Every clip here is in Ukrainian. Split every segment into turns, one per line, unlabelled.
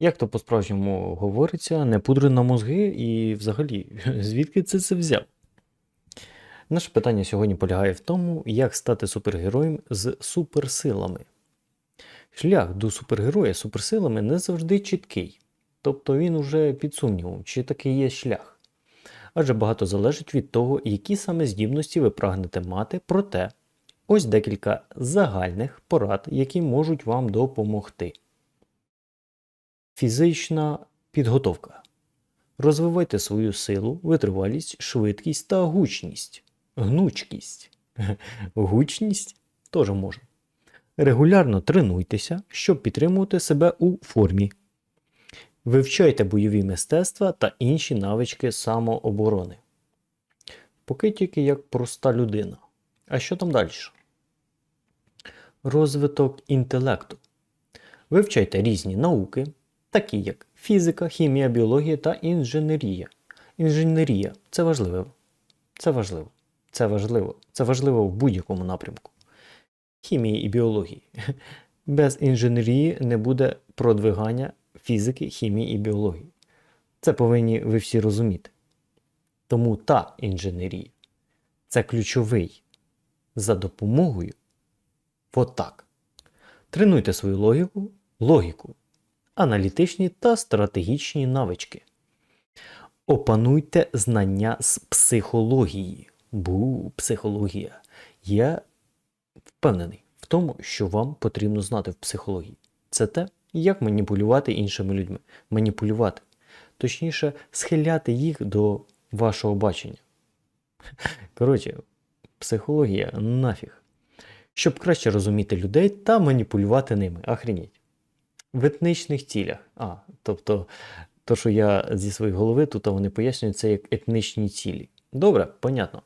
Як то по-справжньому говориться, не пудри на мозги і взагалі, звідки це це взяв? Наше питання сьогодні полягає в тому, як стати супергероєм з суперсилами. Шлях до супергероя з суперсилами не завжди чіткий, тобто він уже під сумнівом, чи такий є шлях. Адже багато залежить від того, які саме здібності ви прагнете мати, проте ось декілька загальних порад, які можуть вам допомогти. Фізична підготовка. Розвивайте свою силу, витривалість, швидкість та гучність. Гнучкість. Гучність теж може. Регулярно тренуйтеся, щоб підтримувати себе у формі. Вивчайте бойові мистецтва та інші навички самооборони. Поки тільки як проста людина. А що там далі? Розвиток інтелекту. Вивчайте різні науки, такі як фізика, хімія, біологія та інженерія. Інженерія це важливо. Це важливо. Це важливо. Це важливо в будь-якому напрямку. Хімії і біології. Без інженерії не буде продвигання фізики, хімії і біології. Це повинні ви всі розуміти. Тому та інженерія це ключовий за допомогою отак. Тренуйте свою логіку, логіку, аналітичні та стратегічні навички. Опануйте знання з психології. Бу, психологія. Я впевнений в тому, що вам потрібно знати в психології. Це те, як маніпулювати іншими людьми. Маніпулювати. Точніше, схиляти їх до вашого бачення. Коротше, психологія нафіг. Щоб краще розуміти людей та маніпулювати ними. Охреніть. В етнічних цілях. А, тобто, то, що я зі своєї голови, тут вони пояснюють це як етнічні цілі. Добре, понятно.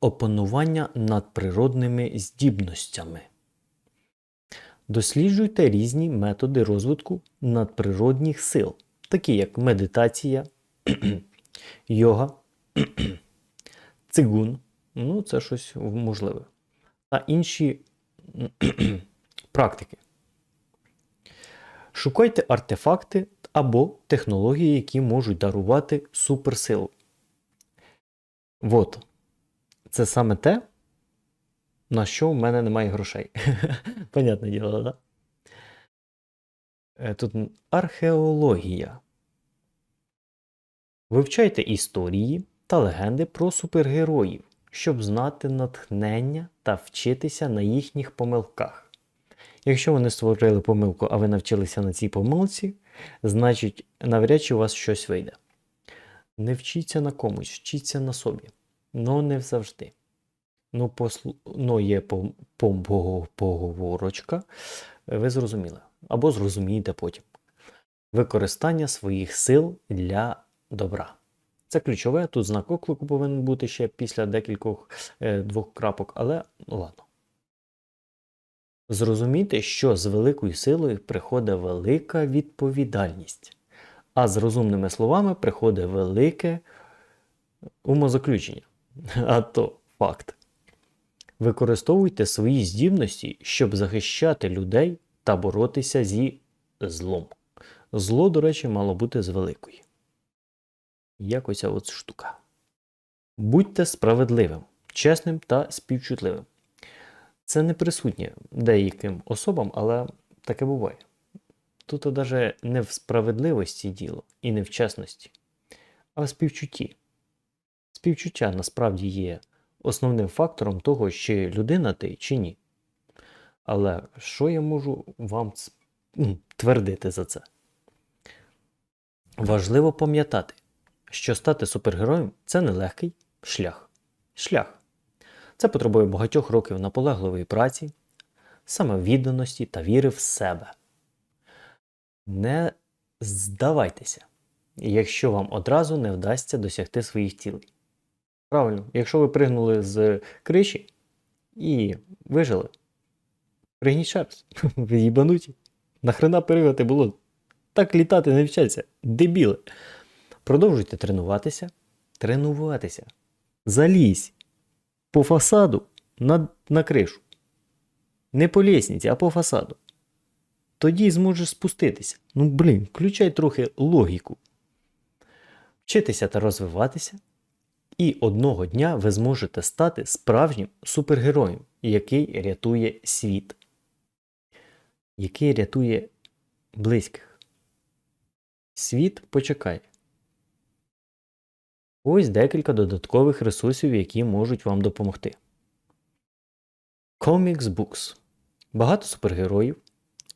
Опанування надприродними здібностями. Досліджуйте різні методи розвитку надприродних сил, такі як медитація, йога, цигун, ну це щось можливе, та інші практики. Шукайте артефакти або технології, які можуть дарувати суперсилу. Вот. Це саме те, на що в мене немає грошей. Понятне діло, так? Да? Тут археологія. Вивчайте історії та легенди про супергероїв, щоб знати натхнення та вчитися на їхніх помилках. Якщо вони створили помилку, а ви навчилися на цій помилці, значить навряд чи у вас щось вийде. Не вчіться на комусь, вчіться на собі. Ну не завжди. Ну, послу... ну є по... По... поговорочка, ви зрозуміли. Або зрозумієте потім. Використання своїх сил для добра. Це ключове, тут знак оклику повинен бути ще після декількох е, двох крапок, але ладно. Зрозуміти, що з великою силою приходить велика відповідальність, а з розумними словами приходить велике умозаключення. А то факт. Використовуйте свої здібності, щоб захищати людей та боротися зі злом. Зло, до речі, мало бути з великої. Якось от штука. Будьте справедливим, чесним та співчутливим. Це не присутнє деяким особам, але таке буває. Тут навіть не в справедливості діло і не в чесності, а в співчутті. Співчуття насправді є основним фактором того, чи людина ти, чи ні. Але що я можу вам твердити за це? Важливо пам'ятати, що стати супергероєм це нелегкий шлях. Шлях. Це потребує багатьох років наполегливої праці, самовідданості та віри в себе. Не здавайтеся, якщо вам одразу не вдасться досягти своїх цілей. Правильно, якщо ви пригнули з криші і вижили, пригніть раз. Ви їбануті. Нахрена перегати було? Так літати не вчаться. Дебіли. Продовжуйте тренуватися. Тренуватися. Залізь по фасаду на, на кришу. Не по лісниці, а по фасаду. тоді зможеш спуститися. Ну, блін, включай трохи логіку. Вчитися та розвиватися. І одного дня ви зможете стати справжнім супергероєм, який рятує світ, який рятує близьких. Світ почекає. Ось декілька додаткових ресурсів, які можуть вам допомогти. Comics Books. Багато супергероїв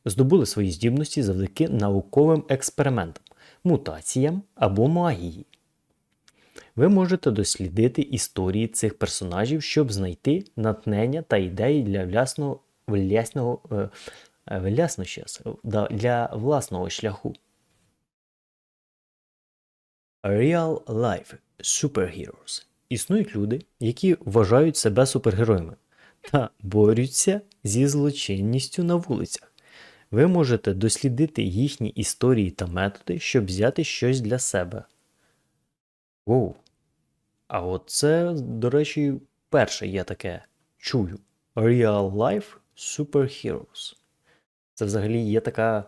здобули свої здібності завдяки науковим експериментам, мутаціям або магії. Ви можете дослідити історії цих персонажів, щоб знайти натхнення та ідеї для власного, власного, е, е, власно щас, да, для власного шляху. Real Life Superheroes. Існують люди, які вважають себе супергероями та борються зі злочинністю на вулицях. Ви можете дослідити їхні історії та методи, щоб взяти щось для себе. Воу. А от це, до речі, перше я таке чую. Real Life Superheroes. Це взагалі є така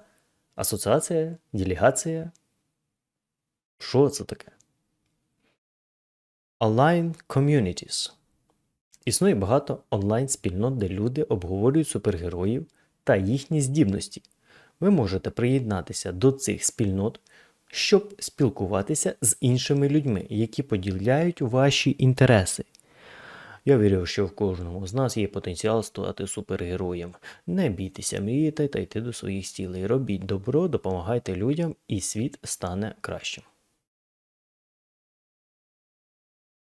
асоціація, делегація. Що це таке? Online Communities. Існує багато онлайн-спільнот, де люди обговорюють супергероїв та їхні здібності. Ви можете приєднатися до цих спільнот, щоб спілкуватися з іншими людьми, які поділяють ваші інтереси. Я вірю, що в кожному з нас є потенціал стати супергероєм. Не бійтеся, мрійте та йти до своїх цілей. Робіть добро, допомагайте людям, і світ стане кращим.